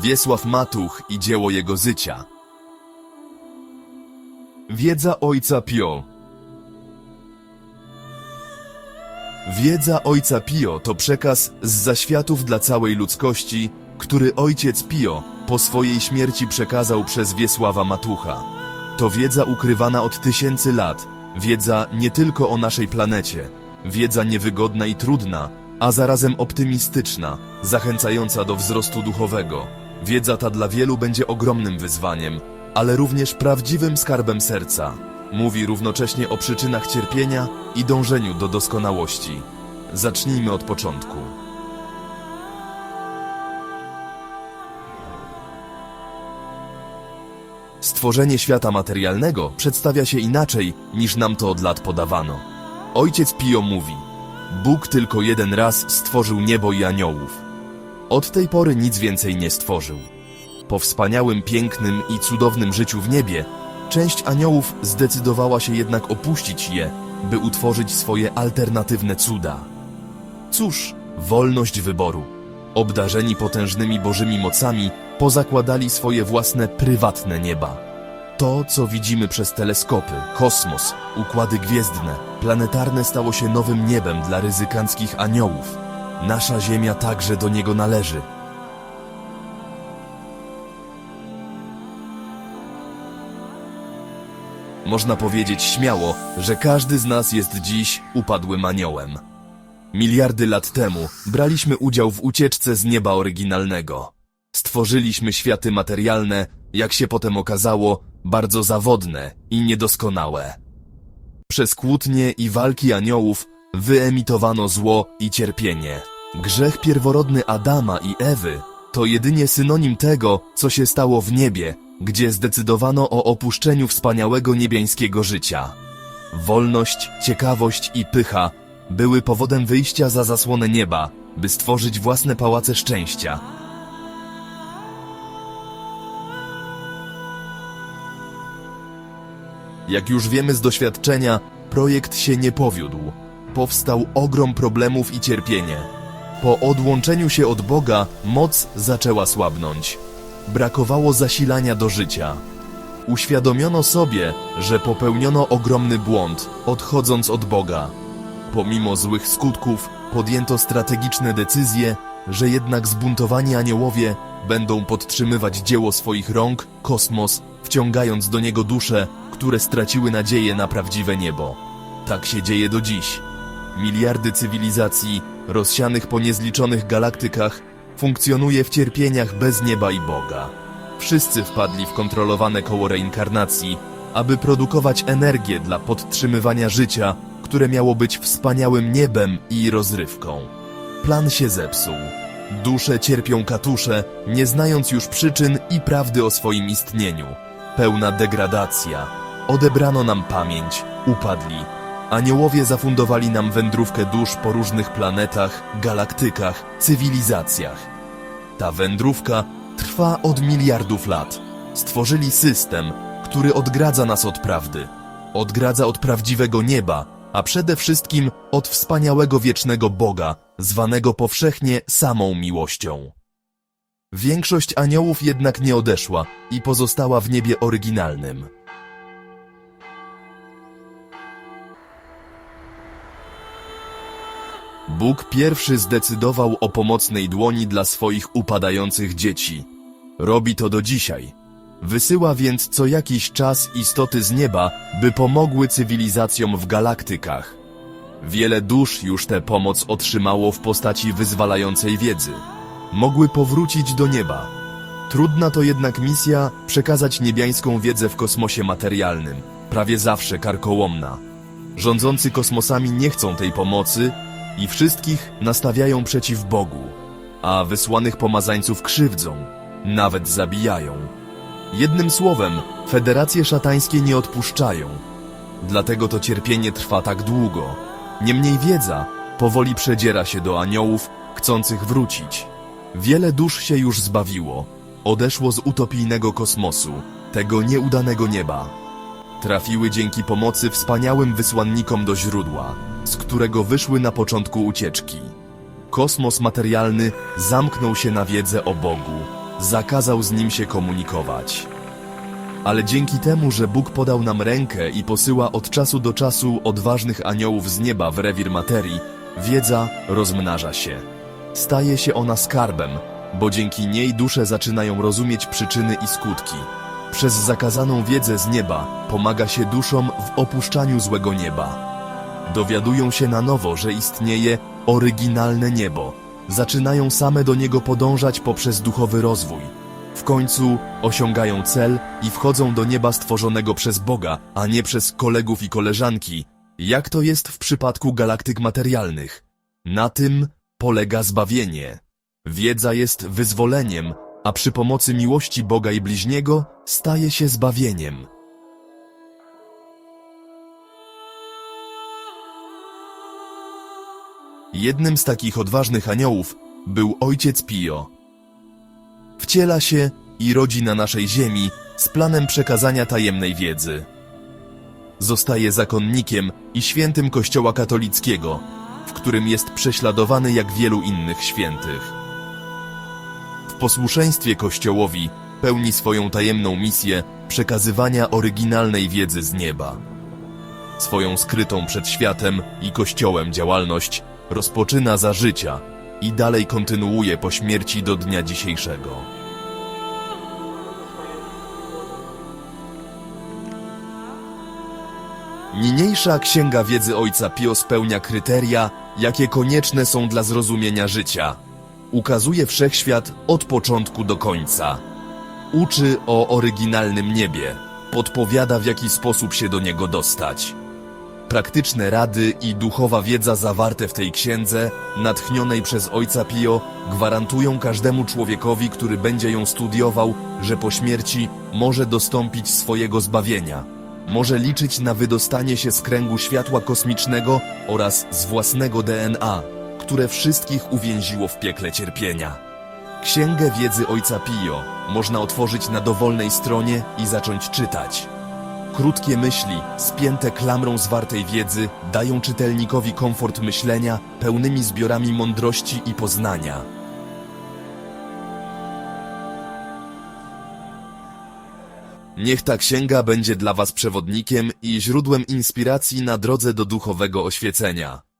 Wiesław Matuch i dzieło jego życia. Wiedza ojca Pio Wiedza ojca Pio to przekaz z zaświatów dla całej ludzkości, który ojciec Pio po swojej śmierci przekazał przez Wiesława Matucha. To wiedza ukrywana od tysięcy lat, wiedza nie tylko o naszej planecie, wiedza niewygodna i trudna, a zarazem optymistyczna, zachęcająca do wzrostu duchowego. Wiedza ta dla wielu będzie ogromnym wyzwaniem, ale również prawdziwym skarbem serca. Mówi równocześnie o przyczynach cierpienia i dążeniu do doskonałości. Zacznijmy od początku. Stworzenie świata materialnego przedstawia się inaczej, niż nam to od lat podawano. Ojciec Pio mówi: Bóg tylko jeden raz stworzył niebo i aniołów. Od tej pory nic więcej nie stworzył. Po wspaniałym, pięknym i cudownym życiu w niebie, część aniołów zdecydowała się jednak opuścić je, by utworzyć swoje alternatywne cuda. Cóż, wolność wyboru. Obdarzeni potężnymi bożymi mocami, pozakładali swoje własne prywatne nieba. To, co widzimy przez teleskopy, kosmos, układy gwiezdne, planetarne stało się nowym niebem dla ryzykanckich aniołów. Nasza Ziemia także do niego należy. Można powiedzieć śmiało, że każdy z nas jest dziś upadłym aniołem. Miliardy lat temu braliśmy udział w ucieczce z nieba oryginalnego. Stworzyliśmy światy materialne, jak się potem okazało, bardzo zawodne i niedoskonałe. Przez kłótnie i walki aniołów wyemitowano zło i cierpienie. Grzech pierworodny Adama i Ewy to jedynie synonim tego, co się stało w niebie, gdzie zdecydowano o opuszczeniu wspaniałego niebiańskiego życia. Wolność, ciekawość i pycha były powodem wyjścia za zasłonę nieba, by stworzyć własne pałace szczęścia. Jak już wiemy z doświadczenia, projekt się nie powiódł. Powstał ogrom problemów i cierpienie. Po odłączeniu się od Boga moc zaczęła słabnąć. Brakowało zasilania do życia. Uświadomiono sobie, że popełniono ogromny błąd, odchodząc od Boga. Pomimo złych skutków, podjęto strategiczne decyzje, że jednak zbuntowani aniołowie będą podtrzymywać dzieło swoich rąk, kosmos, wciągając do niego dusze, które straciły nadzieję na prawdziwe niebo. Tak się dzieje do dziś. Miliardy cywilizacji, rozsianych po niezliczonych galaktykach, funkcjonuje w cierpieniach bez nieba i Boga. Wszyscy wpadli w kontrolowane koło reinkarnacji, aby produkować energię dla podtrzymywania życia, które miało być wspaniałym niebem i rozrywką. Plan się zepsuł. Dusze cierpią katusze, nie znając już przyczyn i prawdy o swoim istnieniu. Pełna degradacja. Odebrano nam pamięć, upadli. Aniołowie zafundowali nam wędrówkę dusz po różnych planetach, galaktykach, cywilizacjach. Ta wędrówka trwa od miliardów lat. Stworzyli system, który odgradza nas od prawdy. Odgradza od prawdziwego nieba, a przede wszystkim od wspaniałego wiecznego Boga, zwanego powszechnie samą miłością. Większość aniołów jednak nie odeszła i pozostała w niebie oryginalnym. Bóg pierwszy zdecydował o pomocnej dłoni dla swoich upadających dzieci. Robi to do dzisiaj. Wysyła więc co jakiś czas istoty z nieba, by pomogły cywilizacjom w galaktykach. Wiele dusz już tę pomoc otrzymało w postaci wyzwalającej wiedzy. Mogły powrócić do nieba. Trudna to jednak misja przekazać niebiańską wiedzę w kosmosie materialnym, prawie zawsze karkołomna. Rządzący kosmosami nie chcą tej pomocy i wszystkich nastawiają przeciw Bogu, a wysłanych pomazańców krzywdzą, nawet zabijają. Jednym słowem, federacje szatańskie nie odpuszczają. Dlatego to cierpienie trwa tak długo. Niemniej wiedza powoli przedziera się do aniołów, chcących wrócić. Wiele dusz się już zbawiło. Odeszło z utopijnego kosmosu, tego nieudanego nieba. Trafiły dzięki pomocy wspaniałym wysłannikom do źródła, z którego wyszły na początku ucieczki. Kosmos materialny zamknął się na wiedzę o Bogu. zakazał z nim się komunikować. Ale dzięki temu, że Bóg podał nam rękę i posyła od czasu do czasu odważnych aniołów z nieba w rewir materii, wiedza rozmnaża się. Staje się ona skarbem, bo dzięki niej dusze zaczynają rozumieć przyczyny i skutki. Przez zakazaną wiedzę z nieba pomaga się duszom w opuszczaniu złego nieba. Dowiadują się na nowo, że istnieje oryginalne niebo. Zaczynają same do niego podążać poprzez duchowy rozwój. W końcu osiągają cel i wchodzą do nieba stworzonego przez Boga, a nie przez kolegów i koleżanki, jak to jest w przypadku galaktyk materialnych. Na tym polega zbawienie. Wiedza jest wyzwoleniem, a przy pomocy miłości Boga i bliźniego staje się zbawieniem. Jednym z takich odważnych aniołów był ojciec Pio. Wciela się i rodzi na naszej ziemi z planem przekazania tajemnej wiedzy. Zostaje zakonnikiem i świętym Kościoła katolickiego, w którym jest prześladowany jak wielu innych świętych. W posłuszeństwie Kościołowi pełni swoją tajemną misję przekazywania oryginalnej wiedzy z nieba. Swoją skrytą przed światem i Kościołem działalność rozpoczyna za życia i dalej kontynuuje po śmierci do dnia dzisiejszego. Niniejsza Księga Wiedzy Ojca Pio spełnia kryteria, jakie konieczne są dla zrozumienia życia. Ukazuje wszechświat od początku do końca. Uczy o oryginalnym niebie, podpowiada w jaki sposób się do niego dostać. Praktyczne rady i duchowa wiedza zawarte w tej księdze, natchnionej przez Ojca Pio, gwarantują każdemu człowiekowi, który będzie ją studiował, że po śmierci może dostąpić swojego zbawienia. Może liczyć na wydostanie się z kręgu światła kosmicznego oraz z własnego DNA, które wszystkich uwięziło w piekle cierpienia. Księgę wiedzy Ojca Pio można otworzyć na dowolnej stronie i zacząć czytać. Krótkie myśli, spięte klamrą zwartej wiedzy, dają czytelnikowi komfort myślenia, pełnymi zbiorami mądrości i poznania. Niech ta księga będzie dla Was przewodnikiem i źródłem inspiracji na drodze do duchowego oświecenia.